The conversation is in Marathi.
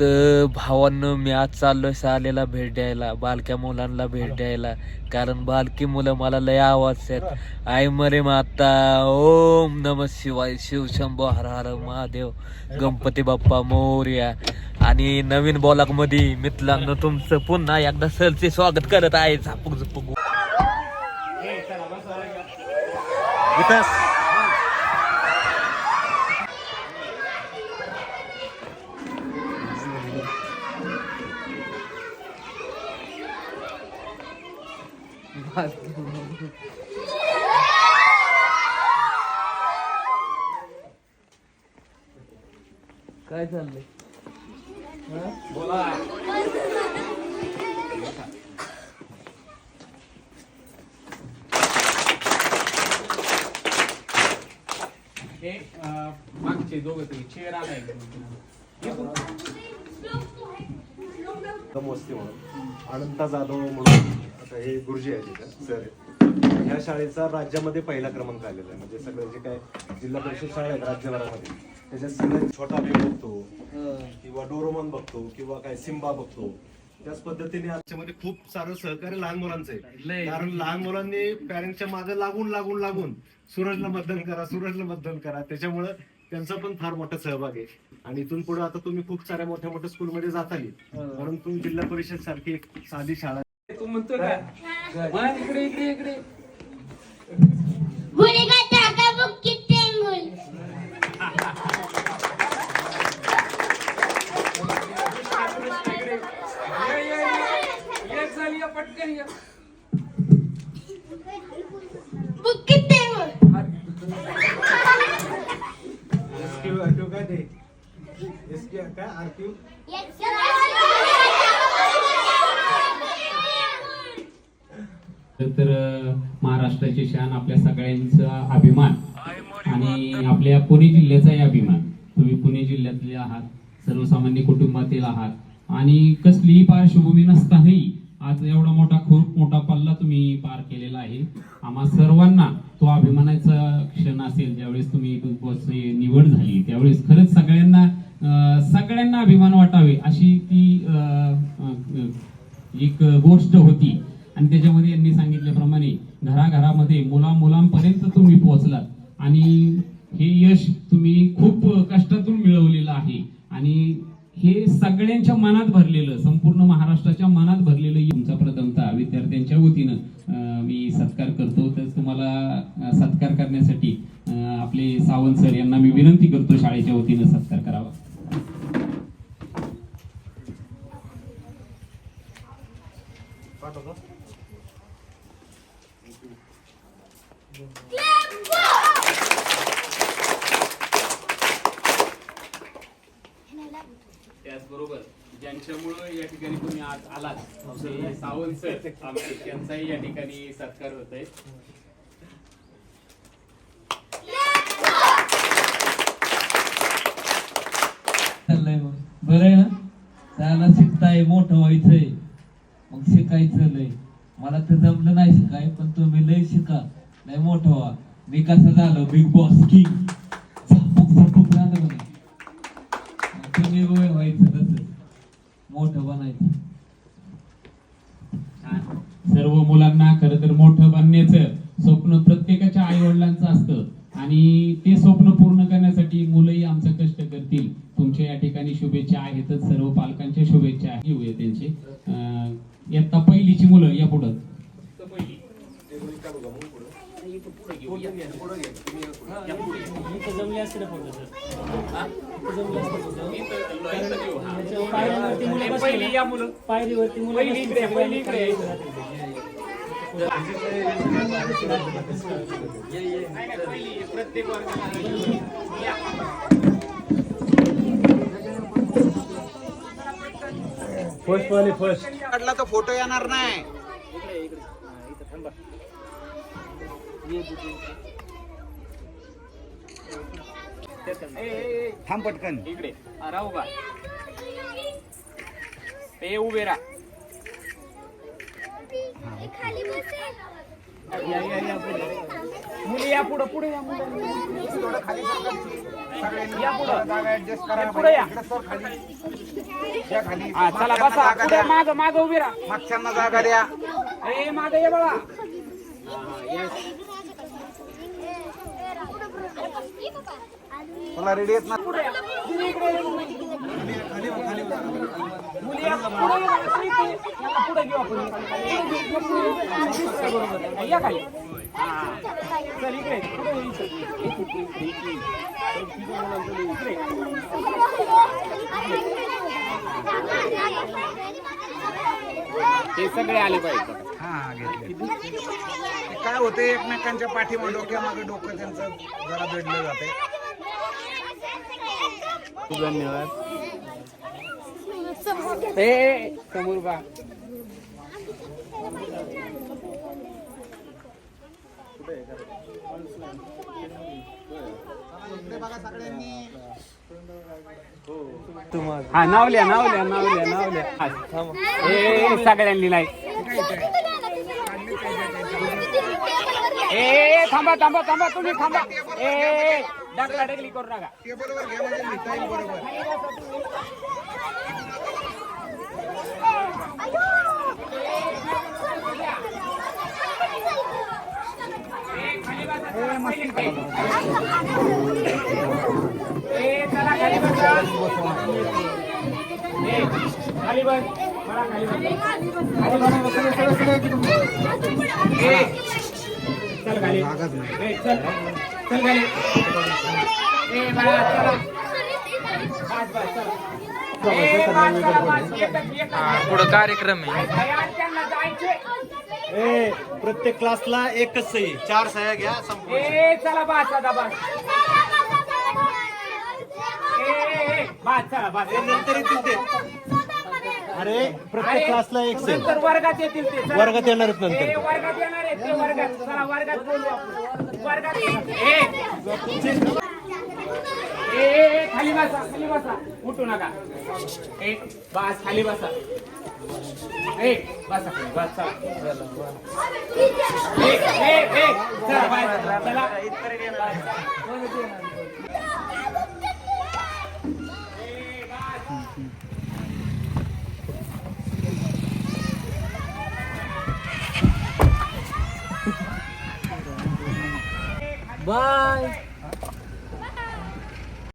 तर भावांना मी आज चाललोय शाळेला भेट द्यायला बालक्या मुलांना भेट द्यायला. कारण बालकी मुलं मला लय आवाज आहेत आई मरे माता ओम नम शिवाय शिव शंभो हर हर महादेव गणपती बाप्पा मोर्या. आणि नवीन ब्लॉगमध्ये मित्रांनो तुमचं पुन्हा एकदा सरचे स्वागत करत आहे. झापूक झुपूक. काय चाललंय? हे अं, मागचे दोघं ते चेअर आलाय म्हणून अनंता जाधव म्हणून आता हे गुरुजी आहे तिथं सर. ह्या शाळेचा राज्यामध्ये पहिला क्रमांक आलेला आहे म्हणजे सगळं जे काय जिल्हा परिषद शाळा आहेत राज्यभरामध्ये त्याच्यात सगळ्यात छोटा भीम बघतो किंवा डोरोमन बघतो किंवा काय सिम्बा बघतो त्याच पद्धतीने आजच्यामध्ये खूप सारं सहकार्य लहान मुलांचं आहे. कारण लहान मुलांनी पॅरेंटच्या मागे लागून लागून लागून सूरजला मतदान करा सूरजला मतदान करा त्याच्यामुळं त्यांचा पण फार मोठा सहभाग आहे. आणि इथून पुढे आता तुम्ही खूप साऱ्या मोठ्या मोठ्या स्कूलमध्ये जाताली परंतु जिल्हा परिषद सारखी एक साधी शाळा तू म्हणतो का इकडे इकडे इकडे गुणिका बुक्की टेंगुल ये, ये, ये. ये झाली या, पटकन या. बुक्की टेंगुल काय ते काय तर महाराष्ट्राची शान आपल्या सगळ्यांचा अभिमान आणि आपल्या पुणे जिल्ह्याचाही अभिमान. तुम्ही पुणे जिल्ह्यातले आहात सर्वसामान्य कुटुंबातील आहात आणि कसलीही पार्श्वभूमी नसतानाही आज एवढा मोठा खूप मोठा पल्ला तुम्ही पार केलेला आहे. आम्हा सर्वांना तो अभिमानाचा क्षण असेल ज्यावेळेस तुम्ही बिग बॉसची निवड झाली. त्यावेळेस खरंच सगळ्यांना सगळ्यांना अभिमान वाटावे अशी ती एक गोष्ट होती. आणि त्याच्यामध्ये यांनी सांगितल्याप्रमाणे घराघरामध्ये मुला मुलांपर्यंत तुम्ही पोहोचलात. आणि हे यश तुम्ही खूप कष्टातून मिळवलेलं आहे. आणि हे सगळ्यांच्या मनात भरलेलं संपूर्ण महाराष्ट्राच्या मनात भरलेलं तुमचा प्रथमता. विद्यार्थ्यांच्या वतीनं मी सत्कार करतो. तर तुम्हाला सत्कार करण्यासाठी आपले सावंत सर यांना मी विनंती करतो शाळेच्या वतीनं सत्कार करावा. त्याचबरोबर ज्यांच्यामुळं या ठिकाणी तुम्ही आज आलात ते सावंत सर आमचे त्यांचाही या ठिकाणी सत्कार होत आहे चाललंय मग. बरं आहे ना? त्याला शिकताय मोठं व्हायचंय. मग शिकायचं लय. मला तर जमलं नाही शिकाय पण तुम्ही लय शिका. लय मोठं व्हा. मी कसं झालो बिग बॉस किंग झापूक झापूक झालं म्हणे. तुम्ही वय व्हायचं तसं मोठं बनायचं. सर्व मुलांना खरं तर मोठं बनण्याचं स्वप्न प्रत्येकाच्या आई वडिलांचं असतं आणि ते स्वप्न पूर्ण करण्यासाठी मुलंही आमचं कष्ट करतील तुमच्या या ठिकाणी शुभेच्छा आहेतच सर्व पालकांच्या शुभेच्छा आहे. घेऊया त्यांचे अं, इयत्ता पहिलीची मुलं या पुढं पहिली या मुलं पायरीवरती मुलं पहिली इकडे पहिली इकडे प्रत्येक फर्स्ट वाले फर्स्ट काढला तर फोटो येणार नाही. थांबा पटकन. इकडे. राहू का? ते उभे राहा. या, या, या पुढे. मुली या पुढं पुढे या मुलं. खाली या पुढं. जागा ऍडजस्ट करा पुढे या. इकडे सर खाली या खाली हा चला बसा. पुढे द्या माग माग उभी राहा. मागच्यांना जागा द्या. ए माग ये बळा मला रेडी येत ना पुढे या. पुढे इकडे ये. मुली या, पुढे ये. असं इथे. याला पुढे घेऊ आपण बरोबर या खाली हा. चल इकडे पुढे ये इथं. इकडे, इकडे, इकडे. इकडे. हे सगळे आले पाहिजे हा घेतले. ते काय होते एकमेकांच्या पाठीमागे डोक्यामागे डोकं त्यांचं जरा दडलं जाते. ए समोर बा. हा नावल्या नावल्या नावल्या नावल्या हा. सगळ्यांनी नाही. ए, थांबा थांबा थांबा तुम्ही थांबा. ए, डाकला डगली करू नका. टेबलवर घ्या म्हणजे लिहिता येईल बरोबर. ए चला खाली बसा. ए खाली बस. मला खाली बस. खाली बस. ए चल खाली. ए चल. चल खाली. ए बाळा चला. बस बस चला. ए बस चला बस. एकच एकच पुढं कार्यक्रम आहे. तयार त्यांना जायचे. ए प्रत्येक क्लासला एकच सही. चार सह्या घ्या संपूर्ण ए चला बस आता बस. ए ए ए बस चला बस. नंतर येतील ते. अरे प्रत्येक क्लासला एक नंतर वर्गात येतील ते चला. वर्गात येणार आहेत ए, नंतर वर्गात येणार आहे ते वर्गात. चला वर्गात बोलू आपण. वर्गात ए ए, ए, ए, खाली बसा खाली बसा. उठू नका. ए बस खाली बसा. ए बसा खाली बस चला. ए ए ए चला बस, चला. Bye!